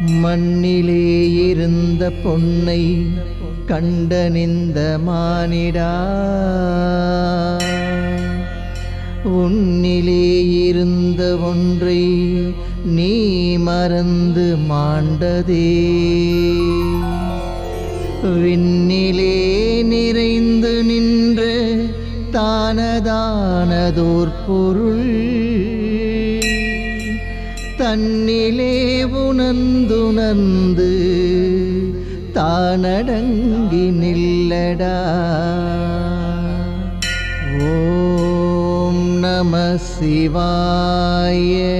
மண்ணிலே இருந்த பொன்னை கண்டனிந்த மானிடா. உன்னிலே இருந்த ஒன்றை நீ மறந்து மாண்டதே. விண்ணிலே நிறைந்து நின்ற தானதானதோர் பொருள். தன்னிலே உணர்ந்துணர்ந்து தானடங்கி நில்லடா. ஓம் நம சிவாயே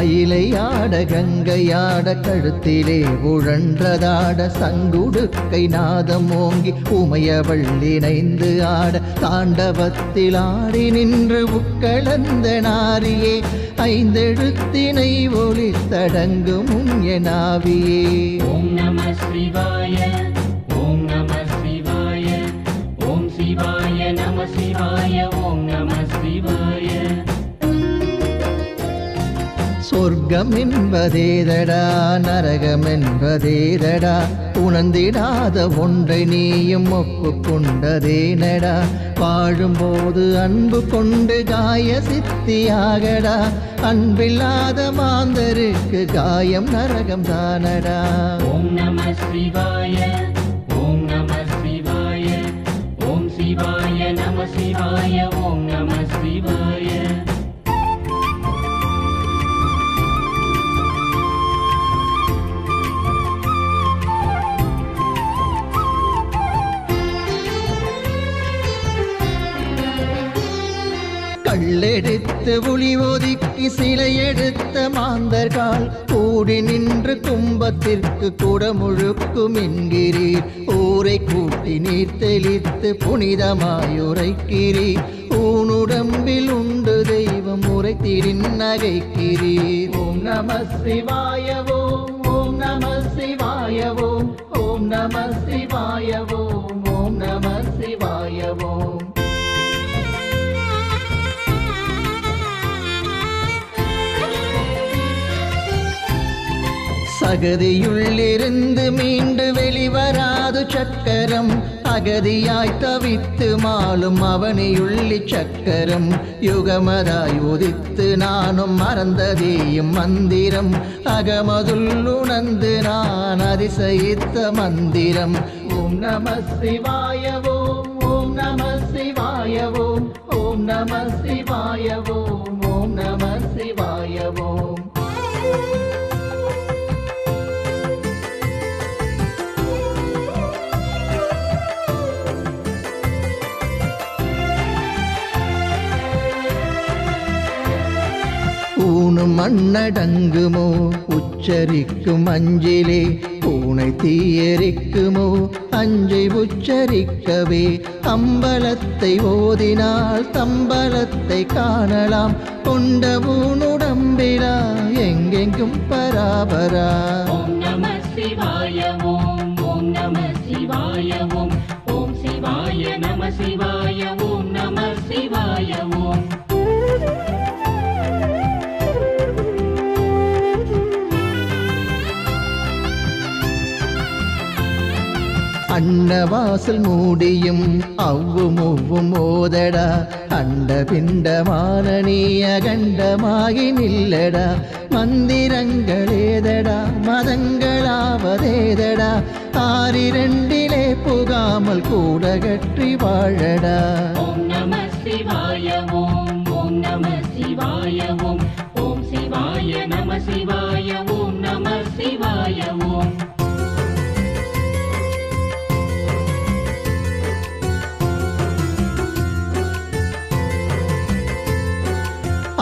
கையிலையாட கங்கையாட கழுத்திலே உழன்றதாட சங்குடுக்கை நாதம் ஓங்கி உமையவள் இணைந்து ஆட தாண்டவத்தில் ஆடி நின்று உட்களந்த நாரியே ஐந்தெழுத்தினை ஒளித்தடங்கும் நாவியே. ஓம் நம சிவாய ஓம் நம சிவாய ஓம் சிவாய நம சிவாய ஓம் நம சிவாய. சொர்க்கம் என்பதேதடா நரகம் என்பதேதடா உணர்ந்திடாத ஒன்றை நீயும் ஒப்புக்கொண்டதேனடா வாழும்போது அன்பு கொண்டு காய சித்தியாகடா அன்பில்லாத மாந்தருக்கு காயம் நரகம் தானடா ஓம் நம சிவாய கள்ளெடுத்து புலி ஒதுக்கி சிலை எடுத்த மாந்தர்கள் கூடி நின்று கும்பத்திற்கு குடமுழுக்கும் என்கிறீர். ஊரை கூட்டி நீர் தெளித்து புனிதமாயுரைக்கிறீர். ஊனுடம்பில் உண்டு தெய்வம் உரைத்திரின் நகைக்கிறீர். ஓம் நம சிவாய ஓம் நம சிவாய ஓம் நம சிவாய அகதியுள்ளிருந்து மீண்டு வெளிவராது சக்கரம். அகதியாய் தவித்து மாலும் அவனியுள்ளி சக்கரம். யுகமதாய் உதித்து நானும் மறந்ததேயும் மந்திரம். அகமதுள் நான் அதிசயித்த மந்திரம். ஓம் நம சிவாயவோம் ஓம் நம சிவாயவோம் ஓம் நம சிவாயவோம் ஓம் ஓம் நம சிவாய ஓம் மண்ணடங்குமோ? உச்சரிக்கும் அஞ்சிலே பூனை தீயரிக்குமோ? அஞ்சை உச்சரிக்கவே அம்பலத்தை ஓதினால் தம்பலத்தை காணலாம். கொண்ட ஊனுடம்பிலா எங்கெங்கும் பராபரா? ஓம் சிவாய நம சிவாய ஓம் நம சிவாய ஓம் நம சிவாய மூடியும் அவ்வும் ஒவ்வும் ஓதடா அண்ட பிண்டமான நீ அகண்டமாகி நில்லடா. மந்திரங்களேதடா மதங்களாவதேதடா. ஆறிரண்டிலே புகாமல் கூட கற்றி வாழடா. ஓம் நம சிவாய ஓம் ஓம் நம சிவாய ஓம் நம சிவாய ஓம்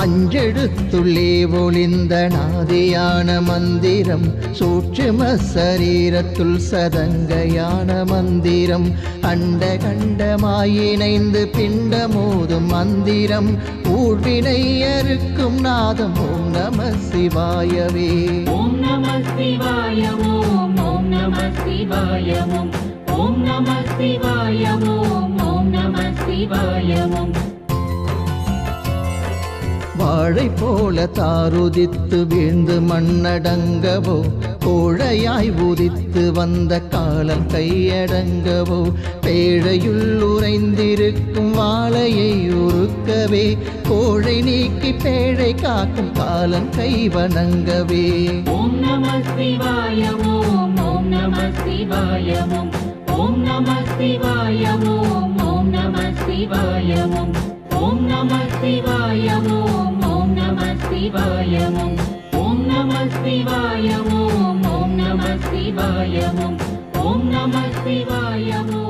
அஞ்செழுத்துள்ளே ஒளிந்த நாதியான மந்திரம் சூட்சும சரீரத்துள் சதங்கையான மந்திரம். அண்ட கண்டமாயிணைந்து பிண்ட மோதும் மந்திரம். ஊழ்வினையருக்கும் நாதம் ஓம் நம சிவாயவே. ஓம் நம சிவாய ஓம் ஓம் நம சிவாய ஓம் ஓம் நம சிவாய ஓம் ஓம் நம சிவாய ஓம் வாழை போல தாருதித்து வீழ்ந்து மண்ணடங்கவோ கோழையாய் உதித்து வந்த காலம் கையடங்கவோ பேழையுள் உறைந்திருக்கும் வாழையை உருக்கவே கோழை நீக்கி பேழை காக்கும் காலம் கை வணங்கவே ஓம் நம சிவாயமோம் ஓம் நம சிவாயமோம் ஓம் நம சிவாயமோம் ஓம் நம சிவாயமோம் ஓம் நம சிவாயமோம் சிவாயமும். ஓம் நம சிவாயமும். ஓம் நம சிவாயமும். ஓம் நம சிவாயமும்.